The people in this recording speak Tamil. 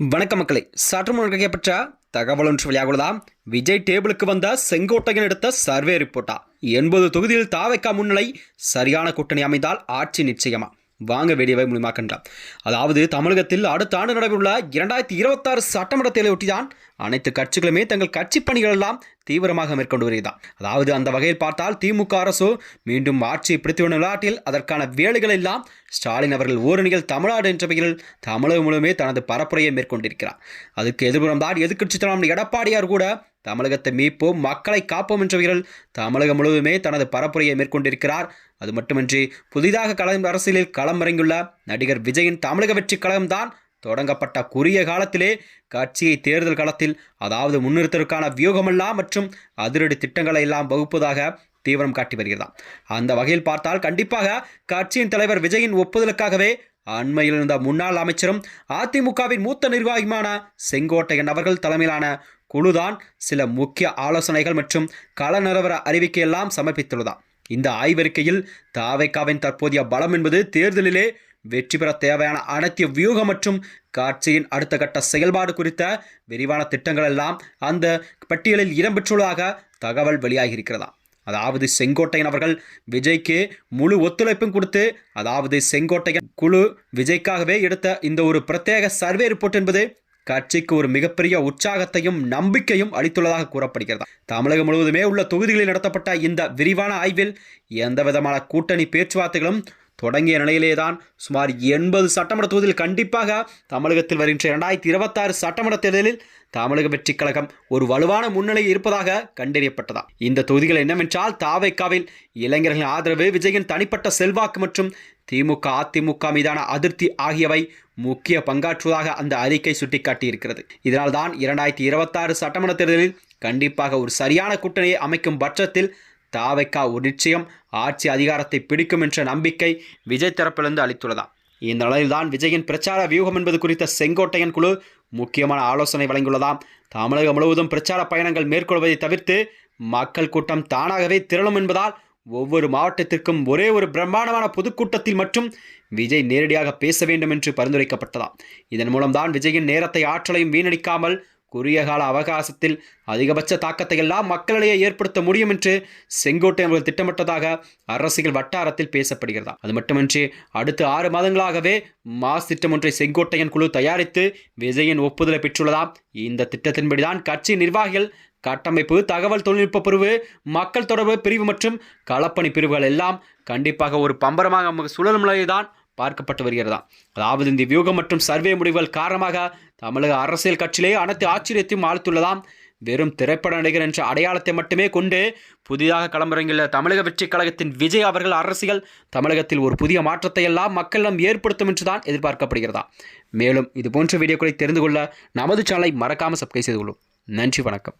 வணக்க மக்களை. சற்று முன் கிடைக்கப்பட்ட தகவல் ஒன்று வெளியாகுள்ளதாம் விஜய் டேபிளுக்கு வந்த செங்கோட்டையன் எடுத்த சர்வே ரிப்போர்ட்டா? எண்பது தொகுதியில் தாவைக்கா முன்னிலை சரியான கூட்டணி அமைந்தால் ஆட்சி நிச்சயமா? வாங்க வீடியோவை மூலியமாக்கின்றார் அதாவது தமிழகத்தில் அடுத்த ஆண்டு நடைபெறவுள்ள இரண்டாயிரத்தி இருபத்தாறு சட்டமன்ற தேர்தலை ஒட்டிதான் அனைத்து கட்சிகளுமே தங்கள் கட்சி பணிகள் எல்லாம் தீவிரமாக மேற்கொண்டு வருகிறதா அதாவது அந்த வகையில் பார்த்தால் திமுக அரசு மீண்டும் ஆட்சியை பிடித்து வரும் விளையாட்டில் அதற்கான வேலைகள் எல்லாம் ஸ்டாலின் அவர்கள் ஓரணிகள் தமிழ்நாடு என்ற பெயரில் தமிழகம் முழுமே தனது பரப்புரையை மேற்கொண்டிருக்கிறார். அதுக்கு எதிர்புறம் தான் எதிர்கட்சி தலைவர் எடப்பாடியார் கூட தமிழகத்தை மீட்போம் மக்களை காப்போம் என்ற வீரர் தமிழகம் முழுவதுமே தனது பரப்புரையை மேற்கொண்டிருக்கிறார். அது மட்டுமின்றி புதிதாக களம் அரசியலில் களமிறங்கியுள்ள நடிகர் விஜயின் தமிழக வெற்றி கழகம்தான் தொடங்கப்பட்ட குறுகிய காலத்திலே கட்சியை தேர்தல் களத்தில் அதாவது முன்னிறுத்தலுக்கான வியூகமெல்லாம் மற்றும் அதிரடி திட்டங்களை எல்லாம் வகுப்பதாக தீவிரம் காட்டி வருகிறதாம் அந்த வகையில் பார்த்தால் கண்டிப்பாக கட்சியின் தலைவர் விஜயின் ஒப்புதலுக்காகவே அண்மையில் இருந்த முன்னாள் அமைச்சரும் அதிமுகவின் மூத்த நிர்வாகியுமான செங்கோட்டையன் அவர்கள் தலைமையிலான குழுதான் சில முக்கிய ஆலோசனைகள் மற்றும் கள நிலவர அறிவிக்கையெல்லாம் சமர்ப்பித்துள்ளதாம். இந்த ஆய்வறிக்கையில் தாவைக்காவின் தற்போதைய பலம் என்பது தேர்தலிலே வெற்றி பெற தேவையான அனைத்து வியூகம் மற்றும் காட்சியின் அடுத்த கட்ட செயல்பாடு குறித்த விரிவான திட்டங்கள் எல்லாம் அந்த பட்டியலில் இடம்பெற்றுள்ளதாக தகவல் வெளியாகியிருக்கிறதா அதாவது செங்கோட்டையன் அவர்கள் விஜய்க்கு முழு ஒத்துழைப்பும் கொடுத்து அதாவது செங்கோட்டையன் குழு விஜய்க்காகவே எடுத்த இந்த ஒரு பிரத்யேக சர்வே ரிப்போர்ட் என்பது கட்சிக்கு ஒரு மிகப்பெரிய உற்சாகத்தையும் நம்பிக்கையும் அளித்துள்ளதாக கூறப்படுகிறது. தமிழகம் முழுவதுமே உள்ள தொகுதிகளில் நடத்தப்பட்ட இந்த விரிவான ஆய்வில் எந்த விதமான கூட்டணி பேச்சுவார்த்தைகளும் தொடங்கிய நிலையிலேதான் சுமார் எண்பது சட்டமன்ற தொகுதியில் கண்டிப்பாக தமிழகத்தில் வருகின்ற இரண்டாயிரத்தி இருபத்தாறு சட்டமன்ற தேர்தலில் தமிழக வெற்றி கழகம் ஒரு வலுவான முன்னிலை இருப்பதாக கண்டறியப்பட்டதா இந்த தொகுதிகள் என்னவென்றால் தாவைக்காவில் இளைஞர்களின் ஆதரவு விஜயின் தனிப்பட்ட செல்வாக்கு மற்றும் திமுக அதிமுக மீதான அதிருப்தி ஆகியவை முக்கிய பங்காற்றுவதாக அந்த அறிக்கை சுட்டிக்காட்டியிருக்கிறது. இதனால் தான் இரண்டாயிரத்தி இருபத்தாறு சட்டமன்ற தேர்தலில் கண்டிப்பாக ஒரு சரியான கூட்டணியை அமைக்கும் பட்சத்தில் தாவைக்கா ஒரு நிச்சயம் ஆட்சி அதிகாரத்தை பிடிக்கும் என்ற நம்பிக்கை விஜய் தரப்பிலிருந்து அளித்துள்ளதாம் இந்த நிலையில்தான் விஜயின் பிரச்சார வியூகம் என்பது குறித்த செங்கோட்டையன் குழு முக்கியமான ஆலோசனை வழங்கியுள்ளதாம் தமிழகம் முழுவதும் பிரச்சார பயணங்கள் மேற்கொள்வதை தவிர்த்து மக்கள் கூட்டம் தானாகவே திரளும் என்பதால் ஒவ்வொரு மாவட்டத்திற்கும் ஒரே ஒரு பிரம்மாண்டமான பொதுக்கூட்டத்தில் மட்டும் விஜய் நேரடியாக பேச வேண்டும் என்று பரிந்துரைக்கப்பட்டதாம். இதன் மூலம்தான் விஜயின் நேரத்தை ஆற்றலையும் வீணடிக்காமல் குறுகிய கால அவகாசத்தில் அதிகபட்ச தாக்கத்தை எல்லாம் மக்களிடையே ஏற்படுத்த முடியும் என்று செங்கோட்டை அவர்கள் திட்டமிட்டதாக அரசியல் வட்டாரத்தில் பேசப்படுகிறதா அது மட்டுமின்றி அடுத்த ஆறு மாதங்களாகவே மாஸ் திட்டம் ஒன்றை செங்கோட்டையன் குழு தயாரித்து விஜயின் ஒப்புதலை பெற்றுள்ளதாம். இந்த திட்டத்தின்படிதான் கட்சி நிர்வாகிகள் கட்டமைப்பு தகவல் தொழில்நுட்ப பிரிவு மக்கள் தொடர்பு பிரிவு மற்றும் களப்பணி பிரிவுகள் எல்லாம் கண்டிப்பாக ஒரு பம்பரமாக சுழலும் நிலையில்தான் பார்க்கப்பட்டு வருகிறதா? அதாவது இந்த வியூகம் மற்றும் சர்வே முடிவுகள் காரணமாக தமிழக அரசியல் கட்சியிலே அனைத்து ஆச்சரியத்தையும் ஆழ்த்துள்ளதாம். வெறும் திரைப்பட நடிகர் என்ற அடையாளத்தை மட்டுமே கொண்டு புதிதாக களமிறங்கியுள்ள தமிழக வெற்றி கழகத்தின் விஜய் அவர்கள் அரசியல் தமிழகத்தில் ஒரு புதிய மாற்றத்தை எல்லாம் மக்களிடம் ஏற்படுத்தும் என்றுதான் எதிர்பார்க்கப்படுகிறதா? மேலும் இது போன்ற வீடியோக்களை தெரிந்து கொள்ள நமது சேனலை மறக்காமல் சப்ஸ்கிரைப் செய்து கொள்ளும். நன்றி வணக்கம்.